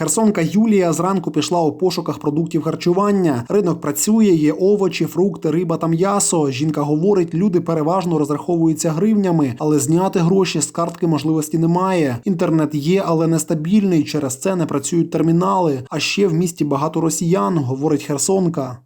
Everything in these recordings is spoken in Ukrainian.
Херсонка Юлія зранку пішла у пошуках продуктів харчування. Ринок працює, є овочі, фрукти, риба та м'ясо. Жінка говорить, люди переважно розраховуються гривнями, але зняти гроші з картки можливості немає. Інтернет є, але нестабільний. Через це не працюють термінали. А ще в місті багато росіян, говорить Херсонка.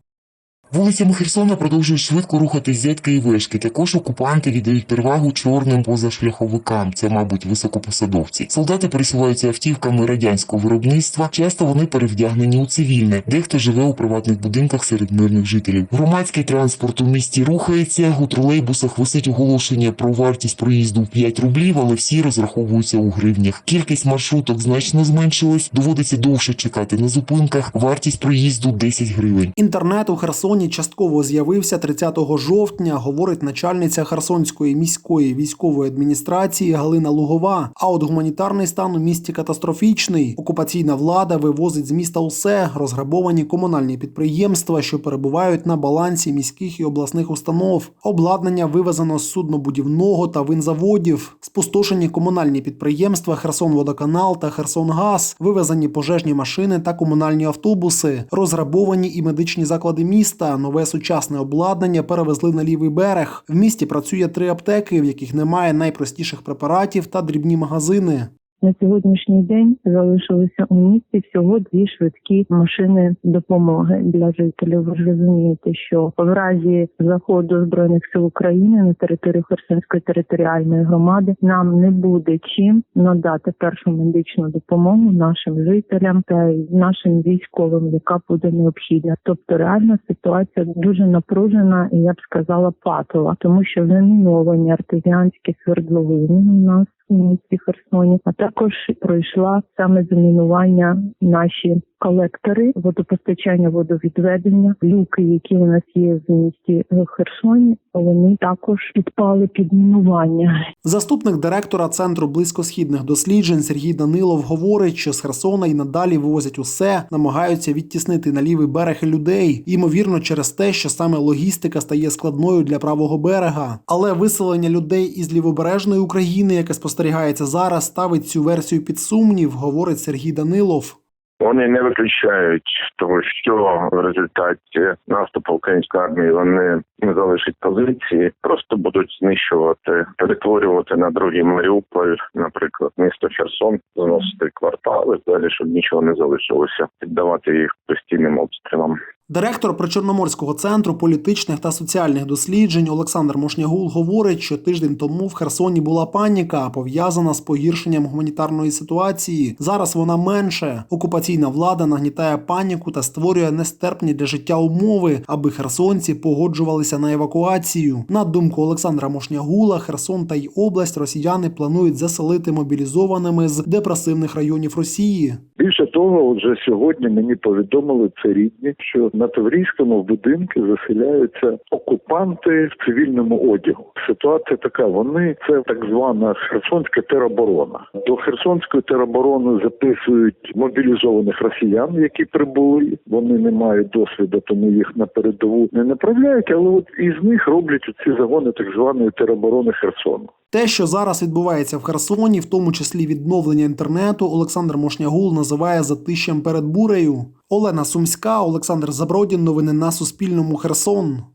Вулицями Херсона продовжують швидко рухатись зетки і вешки. Також окупанти віддають перевагу чорним позашляховикам. Це, мабуть, високопосадовці. Солдати пересуваються автівками радянського виробництва. Часто вони перевдягнені у цивільне. Дехто живе у приватних будинках серед мирних жителів. Громадський транспорт у місті рухається. У тролейбусах висить оголошення про вартість проїзду в 5 рублів, але всі розраховуються у гривнях. Кількість маршруток значно зменшилась. Доводиться довше чекати на зупинках. Вартість проїзду 10 гривень. Інтернет у Херсоні частково з'явився 30 жовтня, говорить начальниця Херсонської міської військової адміністрації Галина Лугова. А от гуманітарний стан у місті катастрофічний. Окупаційна влада вивозить з міста усе розграбовані комунальні підприємства, що перебувають на балансі міських і обласних установ. Обладнання вивезено з суднобудівного та винзаводів. Спустошені комунальні підприємства Херсонводоканал та Херсонгаз, вивезені пожежні машини та комунальні автобуси, розграбовані і медичні заклади міста. Нове сучасне обладнання перевезли на лівий берег. В місті працює три аптеки, в яких немає найпростіших препаратів та дрібні магазини. На сьогоднішній день залишилися у місті всього дві швидкі машини допомоги для жителів. Ви ж розумієте, що в разі заходу збройних сил України на територію Херсонської територіальної громади нам не буде чим надати першу медичну допомогу нашим жителям та нашим військовим, яка буде необхідна. Тобто, реально ситуація дуже напружена і я б сказала патова, тому що заміновані артезіанські свердловини у нас місті Херсоні, а також пройшла саме замінування наші колектори водопостачання, водовідведення, люки, які у нас є в місті Херсоні, вони також підпали під мінування. Заступник директора центру близькосхідних досліджень Сергій Данилов говорить, що з Херсона і надалі вивозять усе, намагаються відтіснити на лівий берег людей, ймовірно, через те, що саме логістика стає складною для правого берега. Але виселення людей із лівобережної України, яке спостерігається зараз, ставить цю версію під сумнів, говорить Сергій Данилов. Вони не виключають того, що в результаті наступу української армії вони не залишать позиції, просто будуть знищувати, перетворювати на другий Маріуполь, наприклад, місто Херсон, зносити квартали, далі щоб нічого не залишилося, піддавати їх постійним обстрілам. Директор Причорноморського центру політичних та соціальних досліджень Олександр Мошнягул говорить, що тиждень тому в Херсоні була паніка, пов'язана з погіршенням гуманітарної ситуації. Зараз вона менше. Окупаційна влада нагнітає паніку та створює нестерпні для життя умови, аби херсонці погоджувалися на евакуацію. На думку Олександра Мошнягула, Херсон та й область росіяни планують заселити мобілізованими з депресивних районів Росії. Більше того, вже сьогодні мені повідомили це рідні, що на Таврійському будинку заселяються окупанти в цивільному одягу. Ситуація така: вони це так звана Херсонська тероборона. До Херсонської тероборони записують мобілізованих росіян, які прибули. Вони не мають досвіду, тому їх на передову не направляють. Але от із них роблять ці загони так званої тероборони Херсону. Те, що зараз відбувається в Херсоні, в тому числі відновлення інтернету, Олександр Мошнягул називає затищем перед бурею. Олена Сумська, Олександр Забродін. Новини на Суспільному. Херсон.